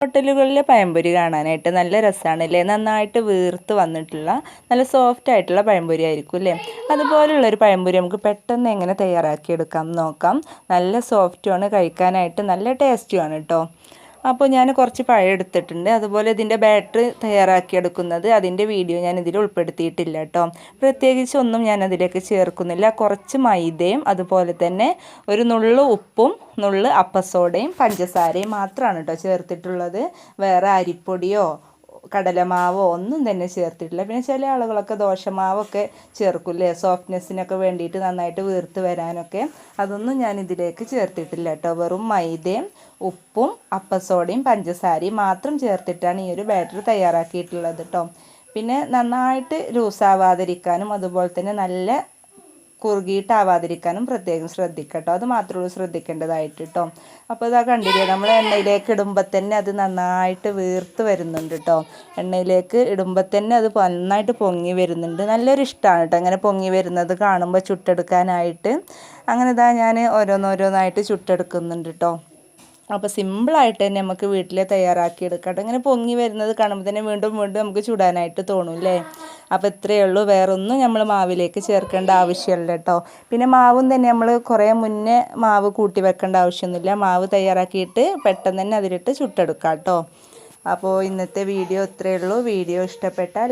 ഹോട്ടലുകളിലെ പഴംപൊരി കാണാനായിട്ട് നല്ല രസമാണ് അല്ലേ നന്നായിട്ട് വീർത്ത് വന്നിട്ടുള്ള നല്ല സോഫ്റ്റ് ആയിട്ടുള്ള പഴംപൊരി ആയിരിക്കും അല്ലേ അതുപോലുള്ളൊരു പഴംപൊരി നമുക്ക് പെട്ടെന്ന് എങ്ങനെ തയ്യാറാക്കിയെടുക്കാം നോക്കാം. നല്ല സോഫ്റ്റുമാണ് കഴിക്കാനായിട്ട് നല്ല ടേസ്റ്റുമാണ് കേട്ടോ അപ്പോൾ ഞാൻ കുറച്ച് പഴം എടുത്തിട്ടുണ്ട്. അതുപോലെ ഇതിന്റെ ബാറ്ററി തയ്യാറാക്കി എടുക്കുന്നത് അതിന്റെ വീഡിയോ ഞാൻ ഇതിൽ ഉൾപ്പെടുത്തിയിട്ടില്ല കേട്ടോ. പ്രത്യേകിച്ച് ഒന്നും ഞാൻ അതിലേക്ക് ചേർക്കുന്നില്ല. കുറച്ച് മൈദയും അതുപോലെ തന്നെ ഒരു നുള്ളു ഉപ്പും നുള്ളു അപ്പസോഡയും പഞ്ചസാരയും മാത്രമാണ് കേട്ടോ ചേർത്തിട്ടുള്ളത്. വേറെ അരിപ്പൊടിയോ കടലമാവോ ഒന്നും തന്നെ ചേർത്തിട്ടില്ല. പിന്നെ ചില ആളുകളൊക്കെ ദോശമാവൊക്കെ ചേർക്കില്ലേ? സോഫ്റ്റ്നെസ്സിനൊക്കെ വേണ്ടിയിട്ട് നന്നായിട്ട് വീർത്ത് വരാനൊക്കെ. അതൊന്നും ഞാൻ ഇതിലേക്ക് ചേർത്തിട്ടില്ല കേട്ടോ. വെറും മൈദയും ഉപ്പും അപ്പസോഡയും പഞ്ചസാരയും മാത്രം ചേർത്തിട്ടാണ് ഈ ഒരു ബാറ്റർ തയ്യാറാക്കിയിട്ടുള്ളത് കേട്ടോ. പിന്നെ നന്നായിട്ട് ലൂസാവാതിരിക്കാനും അതുപോലെ തന്നെ നല്ല കുറുകിയിട്ടാവാതിരിക്കാനും പ്രത്യേകം ശ്രദ്ധിക്കട്ടോ. അത് മാത്രമേ ഉള്ളൂ ശ്രദ്ധിക്കേണ്ടതായിട്ട് കേട്ടോ അപ്പോൾ ഇതാ കണ്ടില്ലേ നമ്മൾ എണ്ണയിലേക്ക് ഇടുമ്പോൾ തന്നെ അത് നന്നായിട്ട് വീർത്ത് വരുന്നുണ്ട് കേട്ടോ എണ്ണയിലേക്ക് ഇടുമ്പോൾ തന്നെ അത് നന്നായിട്ട് പൊങ്ങി വരുന്നുണ്ട്. നല്ലൊരു ഇഷ്ടമാണ് കേട്ടോ അങ്ങനെ പൊങ്ങി വരുന്നത് കാണുമ്പോൾ ചുട്ടെടുക്കാനായിട്ട്. അങ്ങനെ ഇതാ ഞാൻ ഓരോന്നോരോന്നായിട്ട് ചുട്ടെടുക്കുന്നുണ്ട് കേട്ടോ അപ്പോൾ സിമ്പിളായിട്ട് തന്നെ നമുക്ക് വീട്ടിൽ തയ്യാറാക്കി എടുക്കാം ഇങ്ങനെ പൊങ്ങി വരുന്നത് കാണുമ്പോൾ തന്നെ വീണ്ടും വീണ്ടും നമുക്ക് ചുടാനായിട്ട് തോന്നും അല്ലേ അപ്പോൾ ഇത്രയേ ഉള്ളൂ. വേറൊന്നും നമ്മൾ മാവിലേക്ക് ചേർക്കേണ്ട ആവശ്യമില്ല കേട്ടോ. പിന്നെ മാവും തന്നെ നമ്മൾ കുറേ മുന്നേ മാവ് കൂട്ടി വെക്കേണ്ട ആവശ്യമൊന്നുമില്ല. മാവ് തയ്യാറാക്കിയിട്ട് പെട്ടെന്ന് തന്നെ അതിലിട്ട് ചുട്ടെടുക്കാം കേട്ടോ. അപ്പോൾ ഇന്നത്തെ വീഡിയോ ഇത്രയേ ഉള്ളൂ. വീഡിയോ ഇഷ്ടപ്പെട്ടാൽ